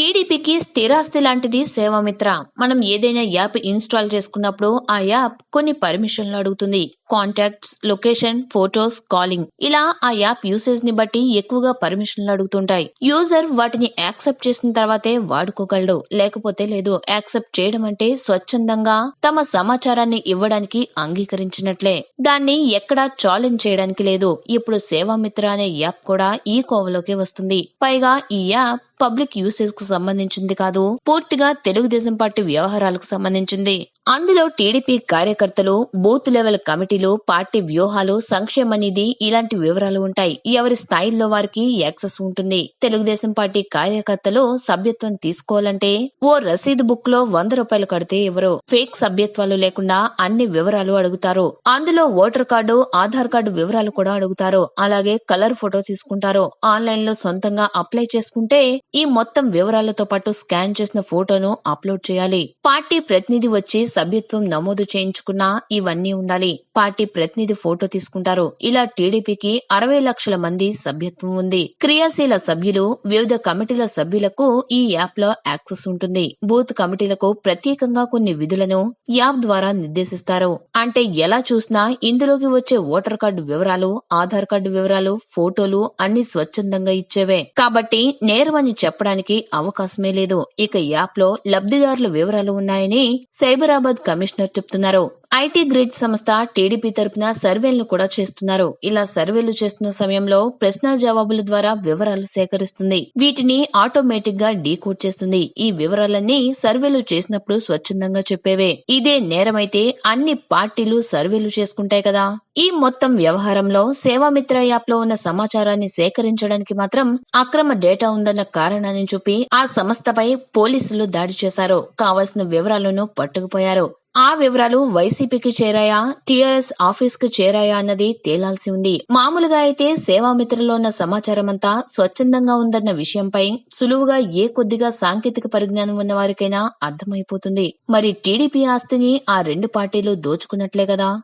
టీడీపీకి స్థిరాస్తి లాంటిది సేవామిత్ర మనం ఏదైనా యాప్ ఇన్స్టాల్ చేసుకున్నప్పుడు ఆ యాప్ కొన్ని పర్మిషన్లు అడుగుతుంది. Contacts location photos calling. ఇలా ఆ యాప్ యూసేజ్ని బట్టి ఎక్కువగా పర్మిషన్లు అడుగుతుంటాయి. యూజర్ వాటిని యాక్సెప్ట్ చేసిన తర్వాతే వాడుకోగలడు. లేకపోతే లేదు. యాక్సెప్ట్ చేయడం అంటే స్వచ్ఛందంగా తమ సమాచారాన్ని ఇవ్వడానికి అంగీకరించినట్లే. దాన్ని ఎక్కడా ఛాలెంజ్ చేయడానికి లేదు. ఇప్పుడు సేవామిత్ర అనే యాప్ కూడా ఈ కోవలోకి వస్తుంది. పైగా ఈ యాప్ పబ్లిక్ యూసేజ్కు సంబంధించింది కాదు పూర్తిగా తెలుగుదేశం పార్టీ వ్యవహారాలకు సంబంధించింది. అందులో టీడీపీ కార్యకర్తలు బూత్ లెవెల్ కమిటీలు పార్టీ వ్యూహాలు సంక్షేమ నిధి ఇలాంటి వివరాలు ఉంటాయి. ఎవరి స్థాయిల్లో వారికి యాక్సెస్ ఉంటుంది. తెలుగుదేశం పార్టీ కార్యకర్తలు సభ్యత్వం తీసుకోవాలంటే ఓ రసీదు బుక్లో వంద రూపాయలు కడితే ఎవరు? ఫేక్ సభ్యత్వాలు లేకుండా అన్ని వివరాలు అడుగుతారు. అందులో ఓటర్ కార్డు ఆధార్ కార్డు వివరాలు కూడా అడుగుతారు. అలాగే కలర్ ఫోటో తీసుకుంటారు. ఆన్లైన్లో సొంతంగా అప్లై చేసుకుంటే ఈ మొత్తం వివరాలతో పాటు స్కాన్ చేసిన ఫోటోను అప్లోడ్ చేయాలి. పార్టీ ప్రతినిధి వచ్చి సభ్యత్వం నమోదు చేయించుకున్నా ఇవన్నీ ఉండాలి. పార్టీ ప్రతినిధి ఫోటో తీసుకుంటారు. ఇలా టీడీపీకి అరవై లక్షల మంది సభ్యత్వం ఉంది. క్రియాశీల సభ్యులు వివిధ కమిటీల సభ్యులకు ఈ యాప్లో యాక్సెస్ ఉంటుంది. బూత్ కమిటీలకు ప్రత్యేకంగా కొన్ని విధులను యాప్ ద్వారా నిర్దేశిస్తారు. అంటే ఎలా చూసినా ఇందులోకి వచ్చే ఓటర్ కార్డు వివరాలు ఆధార్ కార్డు వివరాలు ఫోటోలు అన్ని స్వచ్ఛందంగా ఇచ్చేవే. కాబట్టి నేరమని చెప్పడానికి అవకాశమే లేదు. ఇక యాప్లో లబ్ధిదారుల వివరాలు ఉన్నాయని సైబరాబాద్ కమిషనర్ చెప్తున్నారు. ఐటీ గ్రిడ్ సంస్థ టీడీపీ తరపున సర్వేలను కూడా చేస్తున్నారు. ఇలా సర్వేలు చేస్తున్న సమయంలో ప్రశ్న జవాబుల ద్వారా వివరాలు సేకరిస్తుంది. వీటిని ఆటోమేటిక్గా డీకోడ్ చేస్తుంది. ఈ వివరాలన్నీ సర్వేలు చేసినప్పుడు స్వచ్ఛందంగా చెప్పేవే. ఇదే నేరమైతే అన్ని పార్టీలు సర్వేలు చేసుకుంటాయి కదా. ఈ మొత్తం వ్యవహారంలో సేవామిత్ర యాప్లో ఉన్న సమాచారాన్ని సేకరించడానికి మాత్రం అక్రమ డేటా ఉందన్న కారణాన్ని చూపి ఆ సంస్థపై పోలీసులు దాడి చేశారు. కావలసిన వివరాలను పట్టుకుపోయారు. ఆ వివరాలు వైసీపీకి చేరాయా? టీఆర్ఎస్ ఆఫీస్కు చేరాయా అన్నది తేలాల్సి ఉంది. మామూలుగా అయితే సేవామిత్రలో ఉన్న సమాచారం అంతా స్వచ్ఛందంగా ఉందన్న విషయంపై సులువుగా ఏ కొద్దిగా సాంకేతిక పరిజ్ఞానం ఉన్న వారికైనా అర్థమైపోతుంది. మరి టీడీపీ ఆస్తిని ఆ రెండు పార్టీలు దోచుకున్నట్లే కదా?